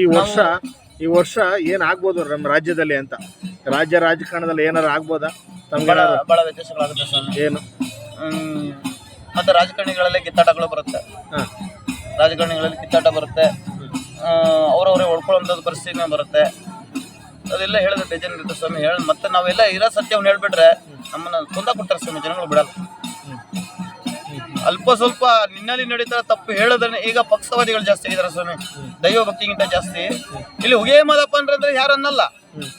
ಈ ವರ್ಷ ಈ ವರ್ಷ ಏನ್ ಆಗ್ಬೋದು ನಮ್ಮ ರಾಜ್ಯದಲ್ಲಿ ಅಂತ? ರಾಜ್ಯ ರಾಜಕಾರಣದಲ್ಲಿ ಏನಾರು ಆಗ್ಬೋದಾ? ಬಹಳ ವ್ಯತ್ಯಾಸಗಳಾಗುತ್ತೆ ಸ್ವಾಮಿ ಏನು. ಮತ್ತೆ ರಾಜಕಾರಣಿಗಳಲ್ಲಿ ಕಿತ್ತಾಟಗಳು ಬರುತ್ತೆ. ರಾಜಕಾರಣಿಗಳಲ್ಲಿ ಕಿತ್ತಾಟ ಬರುತ್ತೆ. ಅವರವರೇ ಹೊಡ್ಕೊಳ್ಳೋ ಪರಿಸ್ಥಿತಿನೇ ಬರುತ್ತೆ. ಅದೆಲ್ಲ ಹೇಳಿದ್ರೆ ಬೇಜಾರು ಇರುತ್ತೆ ಸ್ವಾಮಿ. ಹೇಳಿ ಮತ್ತೆ ನಾವೆಲ್ಲ ಇರೋ ಸತ್ಯವನ್ನು ಹೇಳ್ಬಿಟ್ರೆ ನಮ್ಮನ್ನ ಕುಂದ ಕೊಡ್ತಾರೆ ಸ್ವಾಮಿ. ಜನಗಳು ಬಿಡಲ್ಲ. ಅಲ್ಪ ಸ್ವಲ್ಪ ನಿನ್ನಲ್ಲಿ ನಡೀತಾರ ತಪ್ಪು ಹೇಳೋದನ್ನ ಈಗ ಪಕ್ಷವಾದಿಗಳು ಜಾಸ್ತಿ ಆಗಿದ್ದಾರೆ ಸ್ವಾಮಿ. ದೈವ ಭಕ್ತಿಗಿಂತ ಜಾಸ್ತಿ. ಇಲ್ಲಿ ಉಗೇ ಮಾದಪ್ಪ ಅಂದ್ರೆ ಯಾರು ಅನ್ನಲ್ಲ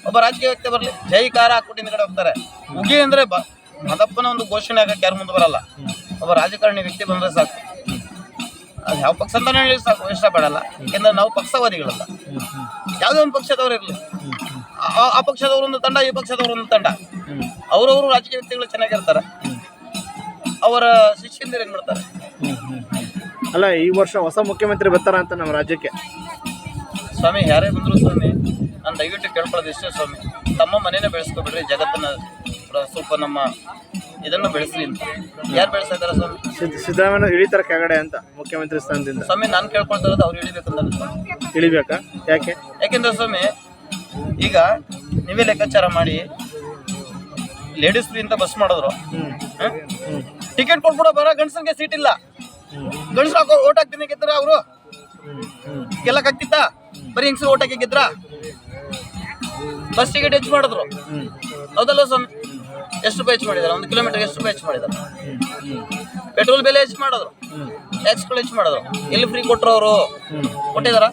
ಒಬ್ಬ ರಾಜಕೀಯ ವ್ಯಕ್ತಿ ಬರಲಿ. ಜೈಕಾರ ಹಾಕ್ಬಿಟ್ಟು ಹಿಂದ್ಗಡೆ ಹೋಗ್ತಾರೆ. ಉಗಿ ಅಂದ್ರೆ ಮಾದಪ್ಪನ ಒಂದು ಘೋಷಣೆ ಆಗಕ್ಕೆ ಯಾರು ಮುಂದೆ ಬರಲ್ಲ. ಒಬ್ಬ ರಾಜಕಾರಣಿ ವ್ಯಕ್ತಿ ಬಂದ್ರೆ ಸಾಕು. ಅದು ಯಾವ ಪಕ್ಷ ಅಂತಾನೆ ಹೇಳಿ ಸಾಕು. ಇಷ್ಟಪಡಲ್ಲ. ಯಾಕೆಂದ್ರೆ ನಾವು ಪಕ್ಷವಾದಿಗಳಲ್ಲ. ಯಾವುದೇ ಒಂದು ಪಕ್ಷದವ್ರು ಇರಲಿ. ಆ ಪಕ್ಷದವರೊಂದು ತಂಡ, ಈ ಪಕ್ಷದವರೊಂದು ತಂಡ. ಅವರವರು ರಾಜಕೀಯ ವ್ಯಕ್ತಿಗಳು ಚೆನ್ನಾಗಿರ್ತಾರೆ. ಅವರ ಶಿಷ್ಯಂದಿರು ಏನ್ ಮಾಡ್ತಾರೆ? ಅಲ್ಲ ಈ ವರ್ಷ ಹೊಸ ಮುಖ್ಯಮಂತ್ರಿ ಬರ್ತಾರ ಅಂತ ನಮ್ಮ ರಾಜ್ಯಕ್ಕೆ. ಸ್ವಾಮಿ ಯಾರೇ ಬಂದ್ರು ಸ್ವಾಮಿ ನಾನು ದಯವಿಟ್ಟು ಕೇಳ್ಕೊಳ್ಳೋದು ಇಷ್ಟೇ ಸ್ವಾಮಿ. ತಮ್ಮ ಮನೇನೆ ಬೆಳೆಸ್ಕೊಬಿಡ್ರಿ ಜಗತ್ತನ್ನ ಸ್ವಲ್ಪ ನಮ್ಮ ಇದನ್ನು ಬೆಳೆಸ್ರಿ ಅಂತ. ಯಾರು ಬೆಳೆಸ್ತಾ ಇದಾರೆ ಸ್ವಾಮಿ? ಸಿದ್- ಸಿದ್ದರಾಮಯ್ಯ ಇಳಿತಾರ ಕೆಳಗಡೆ ಅಂತ ಮುಖ್ಯಮಂತ್ರಿ ಸ್ಥಾನದಿಂದ. ಸ್ವಾಮಿ ನಾನು ಕೇಳ್ಕೊಳ್ತಾ ಇರೋದು ಅವ್ರು ಇಳಿಬೇಕಂತ ಸ್ವಾಮಿ. ಇಳಿಬೇಕಾ? ಯಾಕೆ? ಯಾಕೆಂದ್ರೆ ಸ್ವಾಮಿ ಈಗ ನೀವೇ ಲೆಕ್ಕಾಚಾರ ಮಾಡಿ ಲೇಡೀಸ್ ಫ್ರೀ ಅಂತ ಬಸ್ ಮಾಡಿದ್ರು. ಟಿಕೆಟ್ ಕೊಟ್ಬಿಡೋ ಬರೋ ಗಂಡಸನ್ಗೆ ಸೀಟ್ ಇಲ್ಲ. ಗಂಡಸ್ರು ಹಾಕೋ ಓಟ್ ಹಾಕ್ತೀನಿ ಗೆದ್ರ ಅವರು? ಗೆಲ್ಲಕ್ ಆಗ್ತಿತ್ತ ಬರೀ ಹೆಂಗಸರು ಓಟ್ ಹಾಕಿ ಗೆದ್ರ ಬಸ್ ಟಿಕೆಟ್ ಹೆಚ್ಚು ಮಾಡಿದ್ರು. ಹೌದಲ್ಲ ಸ್ವಾಮಿ? ಎಷ್ಟು ರೂಪಾಯಿ ಹೆಚ್ಚು ಮಾಡಿದಾರೆ? ಒಂದು ಕಿಲೋಮೀಟರ್ ಎಷ್ಟು ರೂಪಾಯಿ ಹೆಚ್ಚು ಮಾಡಿದಾರೆ? ಪೆಟ್ರೋಲ್ ಬೆಲೆ ಹೆಚ್ಚು ಮಾಡಿದ್ರು. ಟ್ಯಾಕ್ಸ್ಗಳು ಹೆಚ್ಚು ಮಾಡಿದ್ರು. ಎಲ್ಲಿ ಫ್ರೀ ಕೊಟ್ಟರು ಅವರು? ಕೊಟ್ಟಿದಾರ?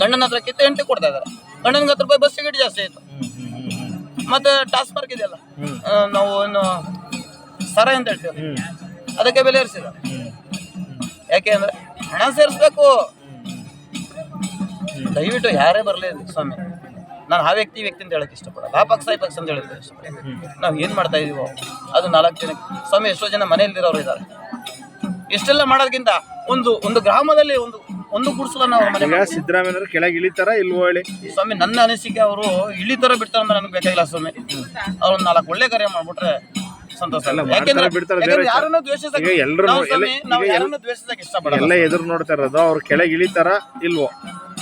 ಗಂಡನ ಹತ್ರ ಕಿತ್ತ ಎಂಟು ಕೊಡ್ತಾ ಇದಾರೆ. ಗಂಡನಿಗೆ ಹತ್ತು ರೂಪಾಯಿ ಬಸ್ ಟಿಕೆಟ್ ಜಾಸ್ತಿ ಆಯ್ತು. ಮತ್ತೆ ಟಾಸ್ಕ್ ಮಾರ್ಕ್ ಇದೆಯಲ್ಲ? ನಾವು ಏನು ಸರ ಅಂತ ಹೇಳ್ತೀವಿ ಅದಕ್ಕೆ. ಬೆಲೆ ಏರಿಸಿದ ಹ್ಮ್. ಯಾಕೆ ಅಂದ್ರೆ ಹಣ ಸೇರಿಸ್ಬೇಕು. ದಯವಿಟ್ಟು ಯಾರೇ ಬರಲಿ ಸ್ವಾಮಿ. ನಾನು ಆ ವ್ಯಕ್ತಿ ವ್ಯಕ್ತಿ ಅಂತ ಹೇಳಕ್ ಇಷ್ಟಪಡಲ್ಲ ಆ ಪಕ್ಷ ಈ ಪಕ್ಷ ಅಂತ ಹೇಳಕ್ಕೆ ಇಷ್ಟಪಡಲ್ಲ ನಾವು ಏನು ಮಾಡ್ತಾ ಇದೀವೋ ಅದು ನಾಲ್ಕು ಜನಕ್ಕೆ ಸ್ವಾಮಿ ಎಷ್ಟೋ ಜನ ಮನೆಯಲ್ಲಿರೋರು ಇದ್ದಾರೆ. ಇಷ್ಟೆಲ್ಲ ಮಾಡೋದಕ್ಕಿಂತ ಒಂದು ಒಂದು ಗ್ರಾಮದಲ್ಲಿ ಒಂದು ಒಂದು ಗುಡಿಸಲ ನಾವು ಮನೆ ಸಿದ್ದರಾಮಯ್ಯನವರು ಕೆಳಗೆ ಇಳಿತಾರ ಇಲ್ವೋ ಹೇಳಿ? ಸ್ವಾಮಿ ನನ್ನ ಅನಿಸಿಕೆ ಅವರು ಇಳಿತಾರ ಬಿಡ್ತಾರ ಅಂತ ನನಗೆ ಬೇಕಾಗಿಲ್ಲ ಸ್ವಾಮಿ. ಅವ್ರು ಒಂದು ನಾಲ್ಕು ಒಳ್ಳೆ ಕಾರ್ಯ ಮಾಡ್ಬಿಟ್ರೆ ಸಂತೋಷ ಅಲ್ಲ. ಯಾಕೆಂದ್ರೆ ಮಾಡ್ತಾರೆ, ಬಿಡ್ತಾರೆ, ಯಾಕೆಂದ್ರೆ ಯಾರನ್ನೂ ದ್ವೇಷಿಸಕ್ಕೆ ಈಗ ಎಲ್ರು ನಾವು ಸ್ವಾಮಿ, ಎಲ್ಲ- ನಾವು ಈಗ ಯಾರನ್ನೂ ದ್ವೇಷಿಸಕ್ಕೆ ಇಷ್ಟಪಡಲ್ಲ ಎಲ್ಲ ಎದುರು ನೋಡ್ತಾ ಇರೋದು ಅವ್ರ ಕೆಳಗೆ ಇಳಿತಾರ ಇಲ್ವೋ?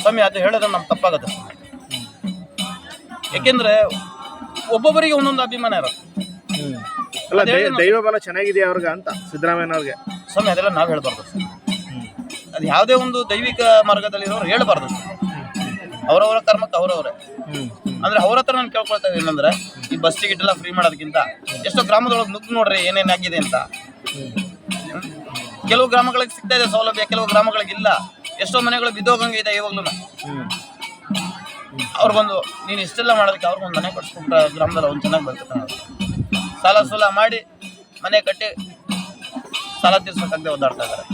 ಸ್ವಾಮಿ ಅದು ಹೇಳಿದ್ರೆ ನಮ್ ತಪ್ಪಾಗುತ್ತೆ. ಸ್ವಾಮಿ ಯಾಕೆಂದ್ರೆ ಒಬ್ಬೊಬ್ಬರಿಗೆ ಒಂದೊಂದು ಅಭಿಮಾನ ಇರುತ್ತೆ. ಹ್ಮ್ ಅಲ್ಲ ದೈ- ದೈವ ಬಲ ಚೆನ್ನಾಗಿದೆಯಾ ಅವ್ರಿಗೆ ಅಂತ ಸಿದ್ದರಾಮಯ್ಯನವ್ರಿಗೆ. ಸ್ವಾಮಿ ಅದೆಲ್ಲ ನಾವು ಹೇಳ್ಬಾರ್ದು. ಸ್ವಾಮಿ. ಅದು ಯಾವುದೇ ಒಂದು ದೈವಿಕ ಮಾರ್ಗದಲ್ಲಿ ಇರೋರು ಹೇಳ್ಬಾರ್ದು. ಸ್ವಾಮಿ. ಅವರವರ ಕರ್ಮಕ್ಕೆ ಅವರವರೇ. ಅಂದ್ರೆ ಅವ್ರ ಹತ್ರ ನಾನು ಕೇಳ್ಕೊಳ್ತಾ ಇದ್ದೀನಿ ಅಂದ್ರೆ ಈ ಬಸ್ ಟಿಕೆಟ್ ಎಲ್ಲ ಫ್ರೀ ಮಾಡೋದಕ್ಕಿಂತ ಎಷ್ಟೋ ಗ್ರಾಮದೊಳಗೆ ನುಗ್ಗಿ ನೋಡ್ರಿ ಏನೇನಾಗಿದೆ ಅಂತ. ಕೆಲವು ಗ್ರಾಮಗಳಿಗೆ ಸಿಗ್ತಾ ಇದೆ ಸೌಲಭ್ಯ ಕೆಲವು ಗ್ರಾಮಗಳಿಗೆ ಇಲ್ಲ. ಎಷ್ಟೋ ಮನೆಗಳು ಬಿದ್ದೋಗಂಗೆ ಇದೆ ಇವಾಗ್ಲೂ ಅವ್ರಿಗೊಂದು ನೀನು ಇಷ್ಟೆಲ್ಲ ಮಾಡೋದಕ್ಕೆ ಅವ್ರಿಗೊಂದು ಮನೆ ಕಟ್ಸ್ಕೊಂಡ್ರೆ ಗ್ರಾಮದಲ್ಲಿ ಒಂದು ಚೆನ್ನಾಗಿ ಬರ್ತದೆ ಸಾಲ ಸೂಲ ಮಾಡಿ ಮನೆ ಕಟ್ಟಿ ಸಾಲ ತೀರ್ಸೋಕ್ಕಾಗದೆ ಒದ್ದಾಡ್ತಾ ಇದ್ದಾರೆ